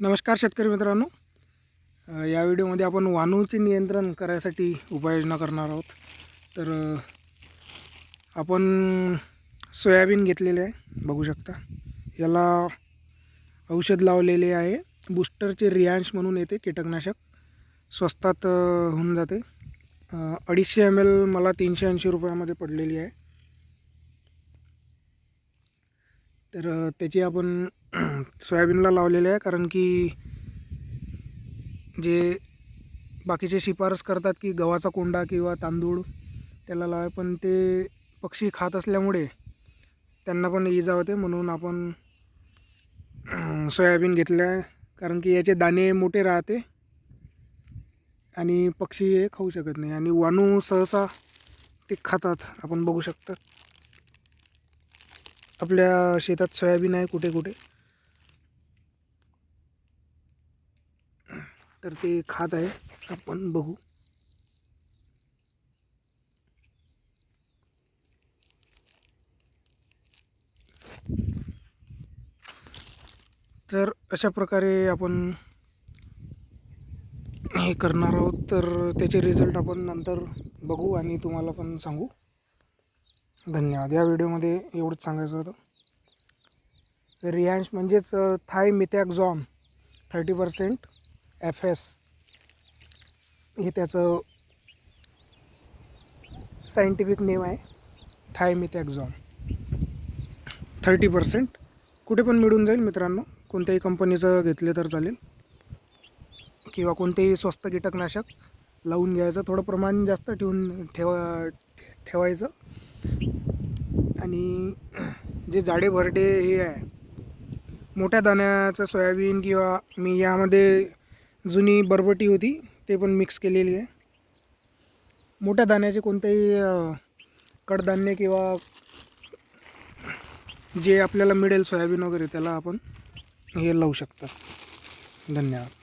नमस्कार शेतकरी मित्रांनो. या व्हिडिओमध्ये आपण वानूचे नियंत्रण करायसाठी उपाययोजना करणार आहोत. तर आपण सोयाबीन घेतलेले आहे बघू शकता. याला औषध लावलेले आहे. बूस्टरचे रियांश म्हणून येते कीटकनाशक. स्वस्तात होऊन जाते. अडीचशे एम एल मला तीनशे ऐंशी रुपयामध्ये पडलेली आहे. तर त्याची आपण सोयाबीनला लावलेले आहे कारण की जे बाकीचे शिफारस करतात की गव्हाचा कोंडा किंवा तांदूळ त्याला लावाय पण ते पक्षी खात असल्यामुळे त्यांना पण इजा होते म्हणून आपण सोयाबीन घेतलं आहे कारण की याचे दाणे मोठे राहते आणि पक्षी हे खाऊ शकत नाही. आणि वानू सहसा ते खातात आपण बघू शकतात. आपल्या शेतात सोयाबीन आहे कुठे कुठे. तर ते खात आहे आपण बघू. तर अशा प्रकारे आपण हे करणार आहोत. तर त्याचे रिझल्ट आपण नंतर बघू आणि तुम्हाला पण सांगू. धन्यवाद. या व्हिडिओमध्ये एवढंच सांगायचं होतं. रियांश म्हणजेच thiamethoxam thirty percent F S. हे त्याचं सायंटिफिक नेम आहे थाय मिथॅक्झॉम. Thirty percent. कुठे पण मिळून जाईल मित्रांनो कोणत्याही कंपनीचं घेतले तर चालेल. किंवा कोणतेही स्वस्त कीटकनाशक लावून घ्यायचं थोडं प्रमाण जास्त ठेवून ठेवा ठेवायचं. आणि जे जाडे भरडे हे आहे मोठ्या दाण्याचं सोयाबीन किंवा मी यामध्ये जुनी बरबटी होती ते पण मिक्स केलेली आहे. मोठ्या दाण्याचे कोणतेही कडधान्य किंवा जे आपल्याला मिळेल सोयाबीन वगैरे त्याला आपण हे लावू शकता. धन्यवाद.